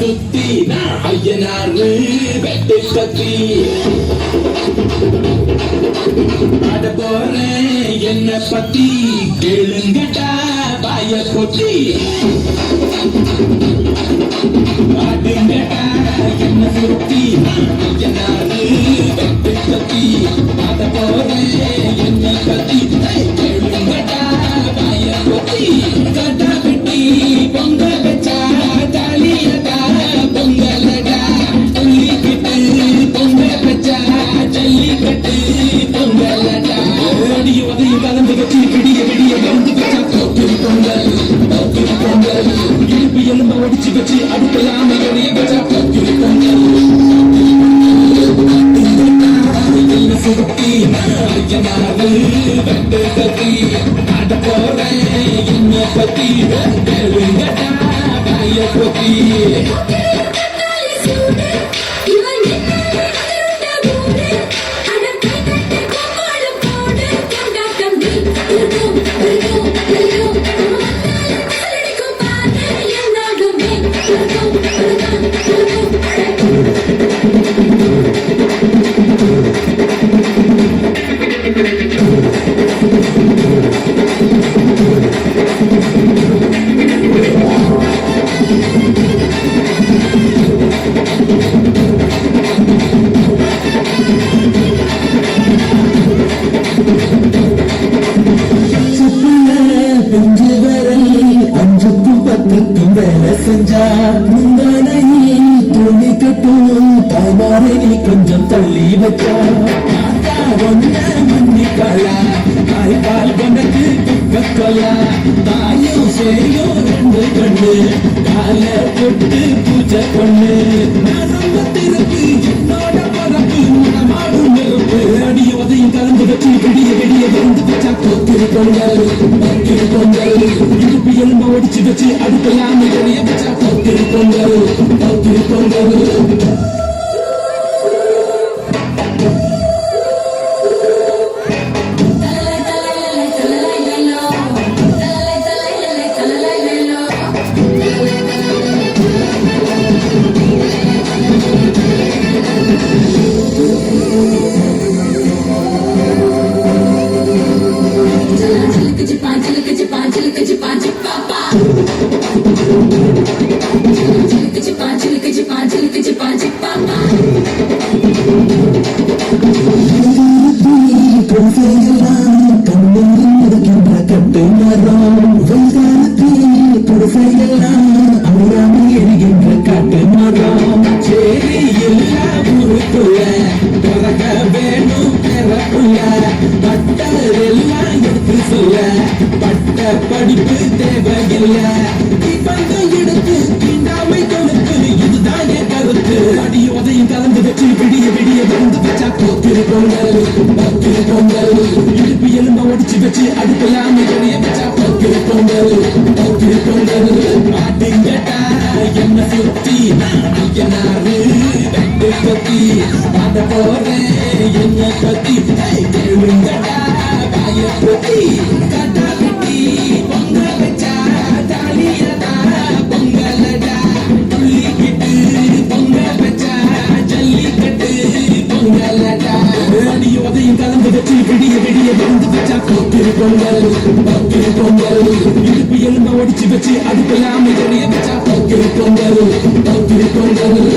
சுத்தி நான் ஐயனாரு வெட்டு கத்தி போறேன் என்ன பத்தி கேளுங்கடா. கொட்டி பாடுங்கடா என்ன சுத்தி நான் என்ன பத்தி கேளுங்கடா வேலை செஞ்சா முந்தானையில் துணி கட்டும் தாய்மாரை நீ கொஞ்சம் தள்ளி வச்சா ஒன்ன மன்னிக்கலா தாய் கொண்டது துக்கக்கலா தாயும் சேயும் ரெண்டு கண்ணு கால தொட்டு பூஜை பண்ணு நான் ரொம்ப திருப்பி என்னோட பரப்பு மனமாடும் நெருப்பு அடிய உதயம் கலந்து வச்சு விடிய விடிய வந்து வச்சா கொத்திருக்கொண்டாரு கொண்டு எலும்பு ஒடிச்சு வச்சு அடுப்பெல்லாம் எடைய வச்சா போக்கிரி பொங்கல் பட்டரெல்லாம் எடுத்து சொல்ல பட்ட படிப்பு தேவையில்லை இப்பந்த எடுத்து கிண்டாமை கொடுத்து இதுதான் என் கருத்து அடி உதையும் கலந்து வச்சு விடிய விடிய வந்து வச்சா போக்கிரி பொங்கல் போக்கிரி பொங்கல் இடுப்பு எலும்ப ஒடிச்சு வச்சு அடுப்பெல்லாம் எடைய வச்சா போக்கிரி பொங்கல் போக்கிரி பொங்கல் மாட்டிங்கட்டா என்ன சுத்தி ஐயனாரு வெட்டு கத்தி பாட போறேன் என்ன பத்தி கேளுங்கடா வாய பொத்தி கட்டா வச்சு விடிய வச்சா போக்கிரி பொங்கல் பொங்கல்